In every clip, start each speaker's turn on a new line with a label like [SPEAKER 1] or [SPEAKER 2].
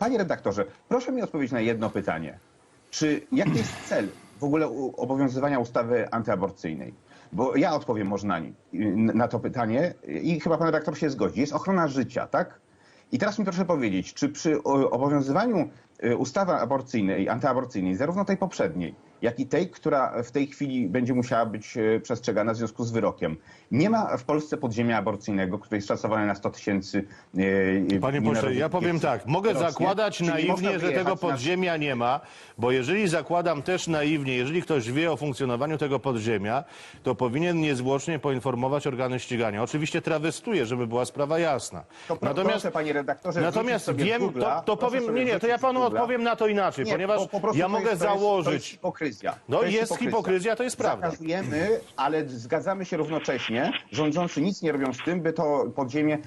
[SPEAKER 1] Panie redaktorze, proszę mi odpowiedzieć na jedno pytanie. Czy jaki jest cel w ogóle obowiązywania ustawy antyaborcyjnej? Bo ja odpowiem może na, na to pytanie i chyba pan redaktor się zgodzi. Jest ochrona życia, tak? I teraz mi proszę powiedzieć, czy przy obowiązywaniu y, ustawy aborcyjnej, antyaborcyjnej, zarówno tej poprzedniej, jak i tej, która w tej chwili będzie musiała być y, przestrzegana w związku z wyrokiem, nie ma w Polsce podziemia aborcyjnego, które jest szacowane na 100 tysięcy y,
[SPEAKER 2] Panie pośle, ja powiem tak, mogę
[SPEAKER 1] rocznie.
[SPEAKER 2] zakładać naiwnie, że tego
[SPEAKER 1] na-
[SPEAKER 2] podziemia nie ma, bo jeżeli zakładam też naiwnie, jeżeli ktoś wie o funkcjonowaniu tego podziemia, to powinien niezwłocznie poinformować organy ścigania. Oczywiście trawestuję, żeby była sprawa jasna.
[SPEAKER 1] To pro, proszę, panie redaktorze,
[SPEAKER 2] Natomiast wiem,
[SPEAKER 1] Google'a,
[SPEAKER 2] to, to powiem, nie, nie, to ja panu odpowiem na to inaczej,
[SPEAKER 1] Nie,
[SPEAKER 2] ponieważ
[SPEAKER 1] po, po
[SPEAKER 2] ja mogę założyć.
[SPEAKER 1] Hipokryzja.
[SPEAKER 2] No
[SPEAKER 1] To
[SPEAKER 2] jest hipokryzja, to jest prawda.
[SPEAKER 1] Zakazujemy, ale zgadzamy się równocześnie. Rządzący nic nie robią z tym, by to podziemie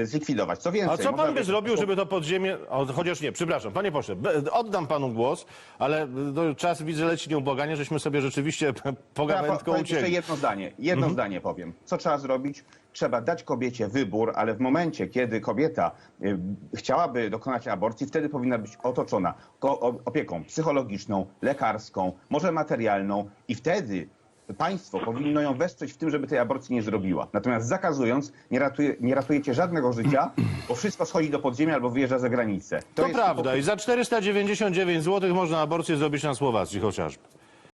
[SPEAKER 1] e, zlikwidować. Co więcej,
[SPEAKER 2] A co pan by zrobił, żeby to podziemie. O, chociaż nie, przepraszam, panie pośle, oddam panu głos, ale no, czas widzę leci nieubłaganie, żeśmy sobie rzeczywiście
[SPEAKER 1] Ja po-
[SPEAKER 2] pogawędką
[SPEAKER 1] powiem jeszcze
[SPEAKER 2] uciekli.
[SPEAKER 1] jedno zdanie. Jedno
[SPEAKER 2] Mhm.
[SPEAKER 1] zdanie powiem. Co trzeba zrobić? Trzeba dać kobiecie wybór, ale w momencie, kiedy kobieta y, chciałaby dokonać aborcji, wtedy powinna być otoczona opieką psychologiczną, lekarską, może materialną i wtedy państwo powinno ją wesprzeć w tym, żeby tej aborcji nie zrobiła. Natomiast zakazując, nie, ratuje, nie ratujecie żadnego życia, bo wszystko schodzi do podziemia albo wyjeżdża za granicę.
[SPEAKER 2] To
[SPEAKER 1] jest
[SPEAKER 2] prawda i za 499 zł można aborcję zrobić na Słowacji chociażby.